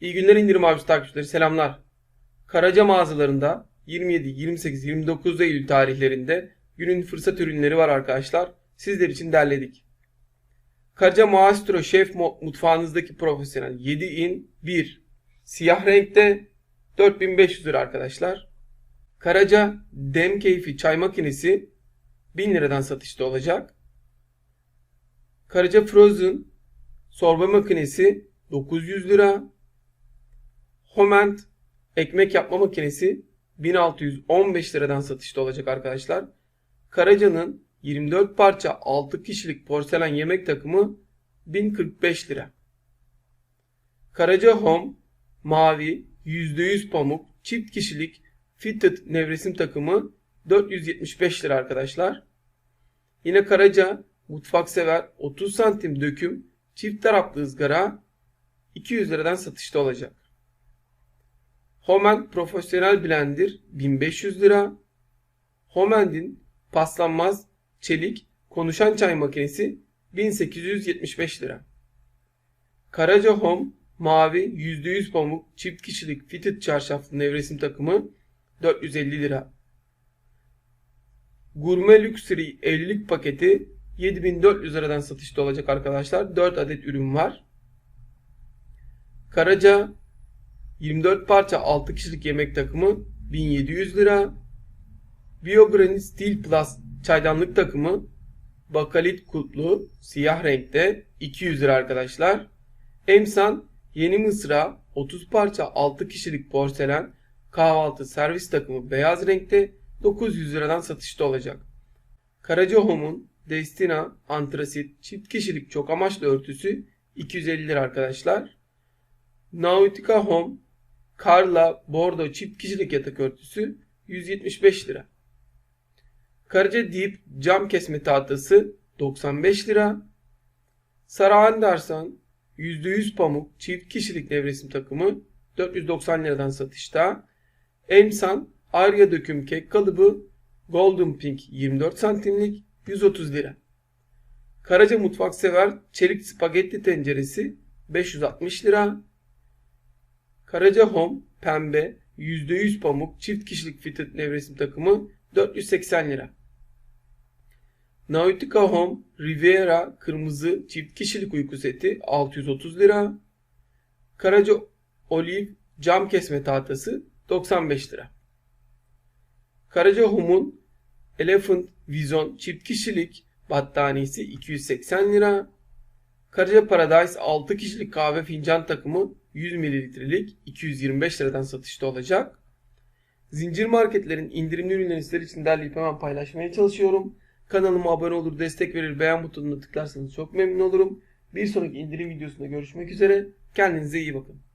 İyi günler indirim avcısı takipçileri selamlar. Karaca mağazalarında 27, 28, 29 Eylül tarihlerinde günün fırsat ürünleri var arkadaşlar. Sizler için derledik. Karaca Maestro Şef mutfağınızdaki profesyonel 7 in 1 siyah renkte 4500 lira arkadaşlar. Karaca Dem Keyfi çay makinesi 1000 liradan satışta olacak. Karaca Frozen sorba makinesi 900 lira. Homent ekmek yapma makinesi 1615 liradan satışta olacak arkadaşlar. Karaca'nın 24 parça 6 kişilik porselen yemek takımı 1045 lira. Karaca Home mavi %100 pamuk çift kişilik fitted nevresim takımı 475 lira arkadaşlar. Yine Karaca mutfak sever 30 santim döküm çift taraflı ızgara 200 liradan satışta olacak. Homen Profesyonel Blender 1500 lira. Homend'in paslanmaz çelik konuşan çay makinesi 1875 lira. Karaca Home mavi %100 pamuk çift kişilik fitted çarşaflı nevresim takımı 450 lira. Gurme Luxury 50'lik paketi 7400 liradan satışta olacak arkadaşlar. 4 adet ürün var. Karaca 24 parça 6 kişilik yemek takımı 1700 lira. Biogranit Steel Plus çaydanlık takımı bakalit kutlu siyah renkte 200 lira arkadaşlar. Emsan Yeni Mısra 30 parça 6 kişilik porselen kahvaltı servis takımı beyaz renkte 900 liradan satışta olacak. Karaca Home'un Destina antrasit çift kişilik çok amaçlı örtüsü 250 lira arkadaşlar. Nautica Home Carla Bordeaux çift kişilik yatak örtüsü 175 lira. Karaca Deep cam kesme tahtası 95 lira. Sara Anderson %100 pamuk çift kişilik nevresim takımı 490 liradan satışta. Emsan Arya döküm kek kalıbı Golden Pink 24 santimlik 130 lira. Karaca mutfak sever çelik spagetti tenceresi 560 lira. Karaca Home pembe %100 pamuk çift kişilik fitted nevresim takımı 480 lira. Nautica Home Riviera kırmızı çift kişilik uyku seti 630 lira. Karaca Olive cam kesme tahtası 95 lira. Karaca Home'un Elephant Vision çift kişilik battaniyesi 280 lira. Karaca Paradise 6 kişilik kahve fincan takımı 100 mililitrelik 225 liradan satışta olacak. Zincir marketlerin indirimli ürünlerini sizler için derleyip hemen paylaşmaya çalışıyorum. Kanalıma abone olur, destek verir, beğen butonuna tıklarsanız çok memnun olurum. Bir sonraki indirim videosunda görüşmek üzere. Kendinize iyi bakın.